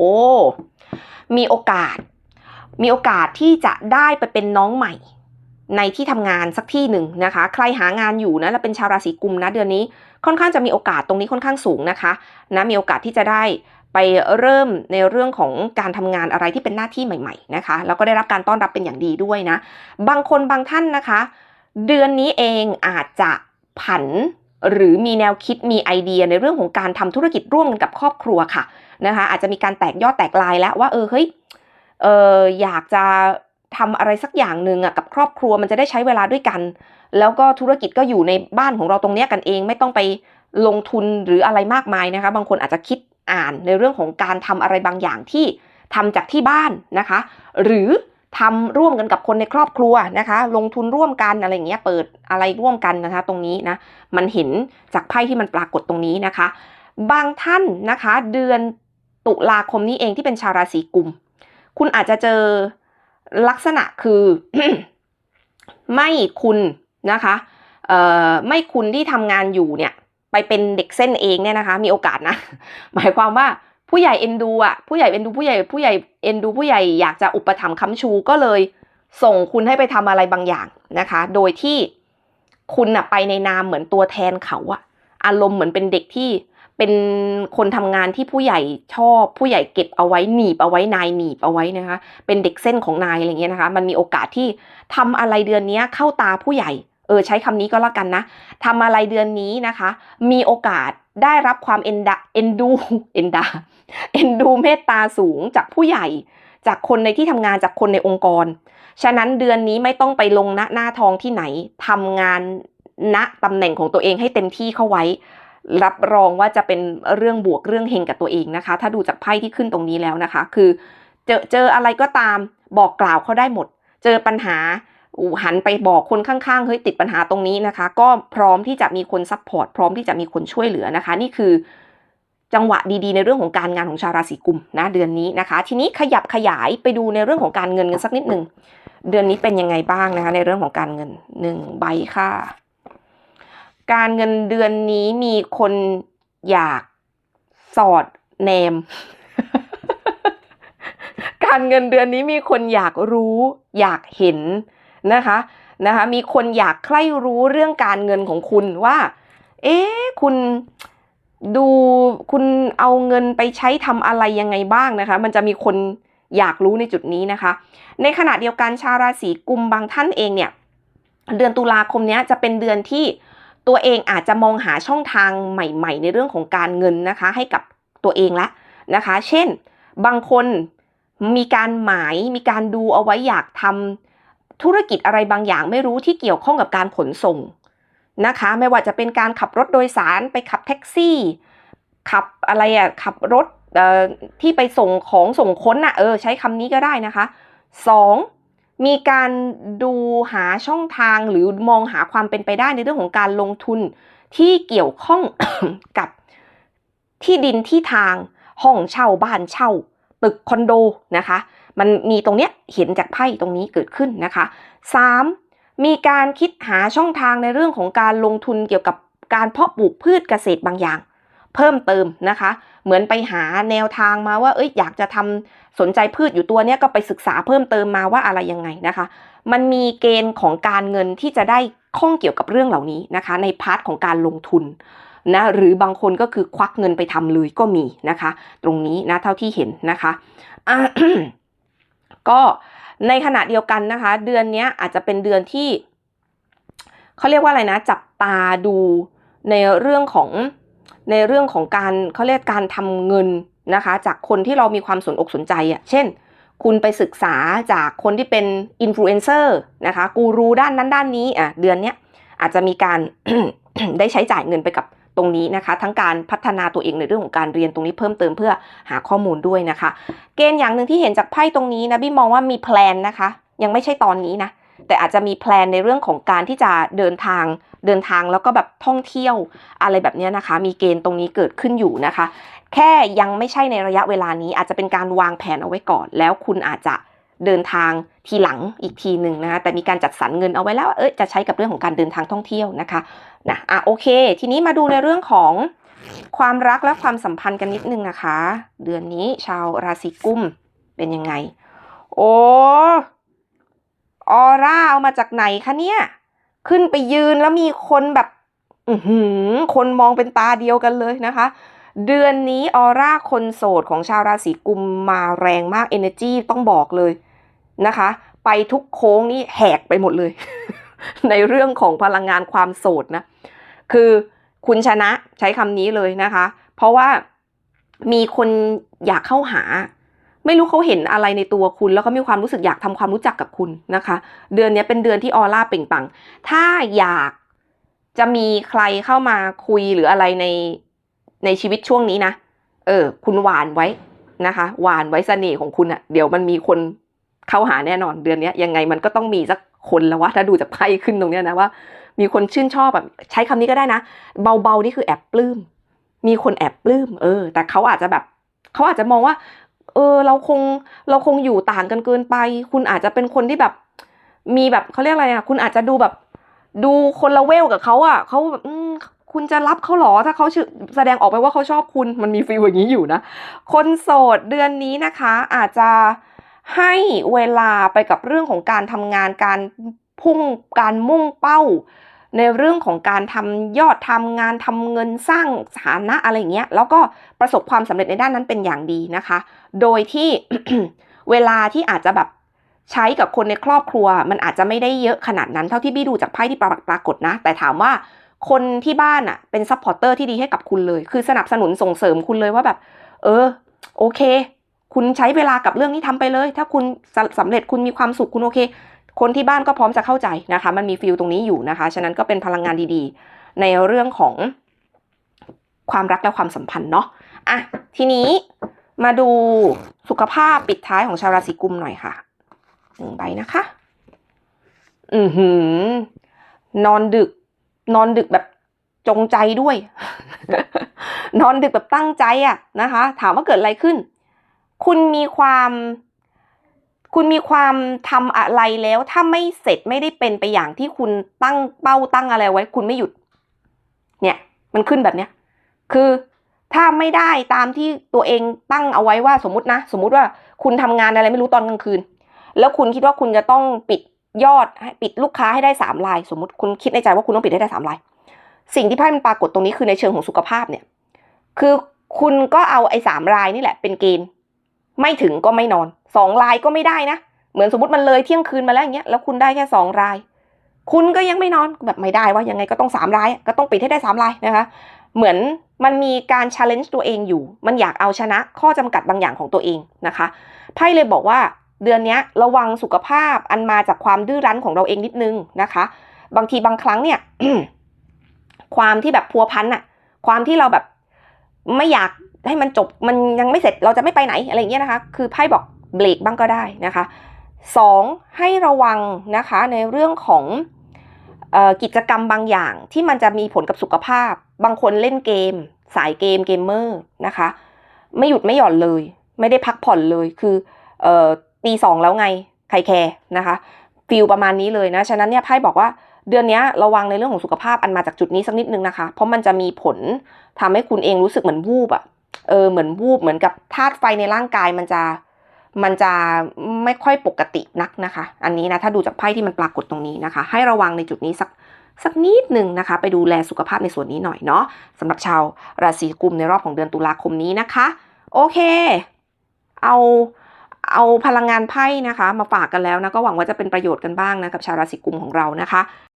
โอ้ มีโอกาส มีโอกาสที่จะได้ไปเป็นน้องใหม่ ในที่ทำงานสักที่หนึ่งนะคะ ใครหางานอยู่นะแล้วเป็นชาวราศีกุมนะเดือนนี้ค่อนข้างจะมีโอกาสตรงนี้ค่อนข้างสูงนะคะนะมีโอกาสที่จะได้ไปเริ่มในเรื่องของการทำงานอะไรที่เป็นหน้าที่ใหม่ ๆนะคะ แล้วก็ได้รับการต้อนรับเป็นอย่างดีด้วยนะ บางคนบางท่านนะคะ เดือนนี้เองอาจจะผันหรือมีแนวคิดมีไอเดียในเรื่องของการทำธุรกิจร่วมกันกับครอบครัวค่ะ นะคะอาจจะมีการแตกยอดแตกลายแล้วว่าเออเฮ้ยเอออยากจะทำอะไรสักอย่างหนึ่งอะกับครอบครัวมันจะได้ใช้เวลาด้วยกัน แล้วก็ธุรกิจก็อยู่ในบ้านของเราตรงเนี้ยกันเองไม่ต้องไปลงทุนหรืออะไรมากมายนะคะ บางคนอาจจะคิดอ่านในเรื่องของการทำอะไรบางอย่างที่ทำจากที่บ้านนะคะ หรือทำร่วมกันกับคนในครอบครัวนะคะ ลงทุนร่วมกันอะไรอย่างเงี้ยเปิดอะไรร่วมกันนะคะ ตรงนี้นะมันเห็นจากไพ่ที่มันปรากฏตรงนี้นะคะ บางท่านนะคะ เดือน ตุลาคมนี้เองที่เป็นชาวราศีกุม คุณอาจจะเจอลักษณะคือไม่คุณนะคะเอ่อไม่คุณที่ทำงานอยู่เนี่ยไปเป็นเด็กเส้นเองเนี่ยนะคะ มีโอกาสนะ หมายความว่าผู้ใหญ่เอ็นดูอะผู้ใหญ่เอ็นดูผู้ใหญ่ผู้ใหญ่เอ็นดูผู้ใหญ่อยากจะอุปถัมภ์ค้ำชูก็เลยส่งคุณให้ไปทำอะไรบางอย่างนะคะ โดยที่คุณอะไปในนามเหมือนตัวแทนเขาอะอารมณ์เหมือนเป็นเด็กที่ เป็นคนทำงานที่ผู้ใหญ่ชอบ ผู้ใหญ่เก็บเอาไว้หนีบเอาไว้นายหนีบเอาไว้นะคะ เป็นเด็กเส้นของนายอะไรเงี้ยนะคะ มันมีโอกาสที่ทำอะไรเดือนนี้เข้าตาผู้ใหญ่ เออใช้คำนี้ก็แล้วกันนะทำอะไรเดือนนี้นะคะ มีโอกาสได้รับความเอ็นดาเอ็นดูเอ็นดาเอ็นดูเมตตาสูงจากผู้ใหญ่จากคนในที่ทำงานจากคนในองค์กร ฉะนั้นเดือนนี้ไม่ต้องไปลงณหน้าทองที่ไหนทำงานณตำแหน่งของตัวเองให้เต็มที่เข้าไว้ รับรองว่าจะเป็นเรื่องบวกเรื่องเฮงกับตัวเองนะคะ ถ้าดูจากไพ่ที่ขึ้นตรงนี้แล้วนะคะ คือเจอเจออะไรก็ตามบอกกล่าวเขาได้หมด เจอปัญหาหันไปบอกคนข้างๆเฮ้ยติดปัญหาตรงนี้นะคะ ก็พร้อมที่จะมีคนซัพพอร์ตพร้อมที่จะมีคนช่วยเหลือนะคะ นี่คือจังหวะดีๆ ในเรื่องของการงานของชาวราศีกุมนะเดือนนี้นะคะ ทีนี้ขยับขยายไปดูในเรื่องของการเงินกันสักนิดหนึ่งเดือนนี้เป็นยังไงบ้างนะคะ ในเรื่องของการเงินหนึ่งใบค่ะ การเงินเดือนนี้มีคนอยากสอดแนม การเงินเดือนนี้มีคนอยากรู้อยากเห็นนะคะนะคะมีคนอยากใคร่รู้เรื่องการเงินของคุณว่า เอ๊ะคุณดูคุณเอาเงินไปใช้ทำอะไรยังไงบ้างนะคะ มันจะมีคนอยากรู้ในจุดนี้นะคะ ในขณะเดียวกันชาวราศีกุมบางท่านเองเนี่ย เดือนตุลาคมนี้จะเป็นเดือนที่ ตัวเองอาจจะมองหาช่องทางใหม่ ๆ ในเรื่องของการเงินนะคะ ให้กับตัวเองละนะคะ เช่น บางคนมีการหมายมีการดูเอาไว้อยากทำธุรกิจอะไรบางอย่างไม่รู้ที่เกี่ยวข้องกับการขนส่งนะคะ ไม่ว่าจะเป็นการขับรถโดยสารไปขับแท็กซี่ ขับอะไรอะขับรถเอ่อที่ไปส่งของส่งค้นอะเออใช้คำนี้ก็ได้นะคะสอง มีการดูหาช่องทางหรือมองหาความเป็นไปได้ในเรื่องของการลงทุนที่เกี่ยวข้องกับที่ดินที่ทางห้องเช่าบ้านเช่า ตึกคอนโดนะคะ มันมีตรงเนี้ยเห็นจากไพ่ตรงนี้เกิดขึ้นนะคะ 3. มีการคิดหาช่องทางในเรื่องของการลงทุนเกี่ยวกับการเพาะปลูกพืชเกษตรบางอย่าง เพิ่มเติมนะคะ เหมือนไปหาแนวทางมาว่า เอ้ยอยากจะทำสนใจพืชอยู่ตัวเนี้ยก็ไปศึกษาเพิ่มเติมมาว่าอะไรยังไงนะคะ มันมีเกณฑ์ของการเงินที่จะได้ข้องเกี่ยวกับเรื่องเหล่านี้นะคะ ในพาร์ทของการลงทุนนะหรือบางคนก็คือควักเงินไปทำเลยก็มีนะคะ ตรงนี้นะเท่าที่เห็นนะคะก็ในขณะเดียวกันนะคะ เดือนนี้อาจจะเป็นเดือนที่เขาเรียกว่าอะไรนะ จับตาดูในเรื่องของ ในเรื่องของการเขาเรียกการทำเงินนะคะ จากคนที่เรามีความสนอกสนใจอะ่ะเช่น คุณไปศึกษาจากคนที่เป็นอินฟลูเอนเซอร์นะคะกูรูด้านนั้นด้านนี้อะเดือนเนี้ยอาจจะมีการได้ใช้จ่ายเงินไปกับตรงนี้นะคะ ทั้งการพัฒนาตัวเองในเรื่องของการเรียนตรงนี้เพิ่มเติมเพื่อหาข้อมูลด้วยนะคะ เกณฑ์อย่างหนึ่งที่เห็นจากไพ่ตรงนี้นะบี้มองว่ามีแพลนนะคะ ยังไม่ใช่ตอนนี้นะ แต่อาจจะมีแพลนในเรื่องของการที่จะเดินทางเดินทางแล้วก็แบบท่องเที่ยวอะไรแบบนี้นะคะ มีเกณฑ์ตรงนี้เกิดขึ้นอยู่นะคะ แค่ยังไม่ใช่ในระยะเวลานี้อาจจะเป็นการวางแผนเอาไว้ก่อน แล้วคุณอาจจะเดินทางทีหลังอีกทีหนึ่งนะคะแต่มีการจัดสรรเงินเอาไว้แล้วเอ้ยจะใช้กับเรื่องของการเดินทางท่องเที่ยวนะคะนะอะโอเค ทีนี้มาดูในเรื่องของความรักและความสัมพันธ์กันนิดนึงนะคะ เดือนนี้ชาวราศีกุมเป็นยังไง โอ้ ออร่าเอามาจากไหนคะเนี่ย ขึ้นไปยืนแล้วมีคนแบบอือหือคนมองเป็นตาเดียวกันเลยนะคะ เดือนนี้ออร่าคนโสดของชาวราศีกุมมาแรงมาก energy ต้องบอกเลยนะคะ ไปทุกโค้งนี่แหกไปหมดเลย ในเรื่องของพลังงานความโสดนะ คือคุณชนะใช้คำนี้เลยนะคะ เพราะว่ามีคนอยากเข้าหา ไม่รู้เขาเห็นอะไรในตัวคุณ แล้วเขามีความรู้สึกอยากทำความรู้จักกับคุณนะคะ เดือนนี้เป็นเดือนที่ออร่าเปล่งปัง ถ้าอยากจะมีใครเข้ามาคุยหรืออะไรในในชีวิตช่วงนี้นะ เออ คุณหวานไว้นะคะ หวานไว้เสน่ห์ของคุณอะเดี๋ยวมันมีคนเข้าหาแน่นอนเดือนนี้ยังไงมันก็ต้องมีสักคนแล้ววะถ้าดูจากไพ่ขึ้นตรงเนี้ยนะว่า มีคนชื่นชอบแบบใช้คำนี้ก็ได้นะ เบาๆนี่คือแอบปลื้มมีคนแอบปลื้มเออ แต่เขาอาจจะแบบเขาอาจจะมองว่า เออ เราคงเราคงอยู่ต่างกันเกินไป คุณอาจจะเป็นคนที่แบบ มีแบบเขาเรียกอะไรอะ คุณอาจจะดูแบบ ดูคนละเวลกับเขาอะเขาแบบคุณจะรับเขาหรอถ้าเขาแสดงออกไปว่าเขาชอบคุณมันมีฟีลอย่างนี้อยู่นะ คนโสดเดือนนี้นะคะ อาจจะให้เวลาไปกับเรื่องของการทำงานการพุ่งการมุ่งเป้า ในเรื่องของการทำยอดทำงานทำเงินสร้างฐานะอะไรเงี้ยแล้วก็ประสบความสำเร็จในด้านนั้นเป็นอย่างดีนะคะ โดยที่เวลาที่อาจจะแบบใช้กับคนในครอบครัว มันอาจจะไม่ได้เยอะขนาดนั้นเท่าที่บี้ดูจากไพ่ที่ปรปรากฏนะ แต่ถามว่าคนที่บ้านอะเป็นซัพพอร์เตอร์ที่ดีให้กับคุณเลย คือสนับสนุนส่งเสริมคุณเลยว่าแบบ เออ โอเค คุณใช้เวลากับเรื่องนี้ทำไปเลย ถ้าคุณสสำเร็จคุณมีความสุขคุณโอเค คนที่บ้านก็พร้อมจะเข้าใจนะคะ มันมีฟิลตรงนี้อยู่นะคะ ฉะนั้นก็เป็นพลังงานดีๆ ในเรื่องของความรักและความสัมพันธ์เนาะอะทีนี้มาดูสุขภาพปิดท้ายของชาวราศีกุมหน่อยค่ะหนึ่งใบนะคะ อือหือนอนดึก นอนดึกแบบจงใจด้วย นอนดึกแบบตั้งใจอะนะคะ ถามว่าเกิดอะไรขึ้น คุณมีความ คุณมีความทำอะไรแล้วถ้าไม่เสร็จไม่ได้เป็นไปอย่างที่คุณตั้งเป้าตั้งอะไรไว้ คุณไม่หยุด เนี่ย มันขึ้นแบบเนี้ย คือถ้าไม่ได้ตามที่ตัวเองตั้งเอาไว้ว่าสมมตินะ สมมุติว่าคุณทำงานอะไรไม่รู้ตอนกลางคืน แล้วคุณคิดว่าคุณจะต้องปิดยอดปิดลูกค้าให้ได้สามลาย สมมติคุณคิดในใจว่าคุณต้องปิดให้ได้สามลาย สิ่งที่ไพ่มันปรากฏตรงนี้คือในเชิงของสุขภาพเนี่ย คือคุณก็เอาไอ้สามลายนี่แหละเป็นเกณฑ์ไม่ถึงก็ไม่นอน สองลายก็ไม่ได้นะ เหมือนสมมติมันเลยเที่ยงคืนมาแล้วอย่างเงี้ยแล้วคุณได้แค่สองราย คุณก็ยังไม่นอนแบบไม่ได้ว่ายังไงก็ต้องสามรายก็ต้องปิดให้ได้สามรายนะคะ เหมือนมันมีการ challenge ตัวเองอยู่ มันอยากเอาชนะข้อจำกัดบางอย่างของตัวเองนะคะไพ่เลยบอกว่าเดือนนี้ระวังสุขภาพอันมาจากความดื้อรั้นของเราเองนิดนึงนะคะ บางทีบางครั้งเนี่ยความที่แบบพัวพันอะความที่เราแบบไม่อยากให้มันจบมันยังไม่เสร็จเราจะไม่ไปไหนอะไรอย่างเงี้ยนะคะ คือไพ่บอก เบรกบ้างก็ได้นะคะสองให้ระวังนะคะในเรื่องของออกิจกรรมบางอย่างที่มันจะมีผลกับสุขภาพ บางคนเล่นเกม สายเกมเกมเมอร์นะคะ ไม่หยุดไม่หย่อนเลย ไม่ได้พักผ่อนเลยคือออตีสองแล้วไงใครแคร์นะคะฟิลประมาณนี้เลยนะฉะนั้นเนี่ยไพ่บอกว่าเดือนนี้ระวังในเรื่องของสุขภาพอันมาจากจุดนี้สักนิดนึงนะคะ เพราะมันจะมีผลทำให้คุณเองรู้สึกเหมือนวูบอะเออเหมือนวูบเหมือนกับธาตุไฟในร่างกายมันจะ มันจะไม่ค่อยปกตินักนะคะ อันนี้นะถ้าดูจากไพ่ที่มันปรากฏตรงนี้นะคะ ให้ระวังในจุดนี้สักสักนิดหนึ่งนะคะ ไปดูแลสุขภาพในส่วนนี้หน่อยเนาะสำหรับชาวราศีกุมในรอบของเดือนตุลาคมนี้นะคะ โอเค เอาเอาพลังงานไพ่นะคะ มาฝากกันแล้วนะก็หวังว่าจะเป็นประโยชน์กันบ้างนะกับชาวราศีกุมของเรานะคะ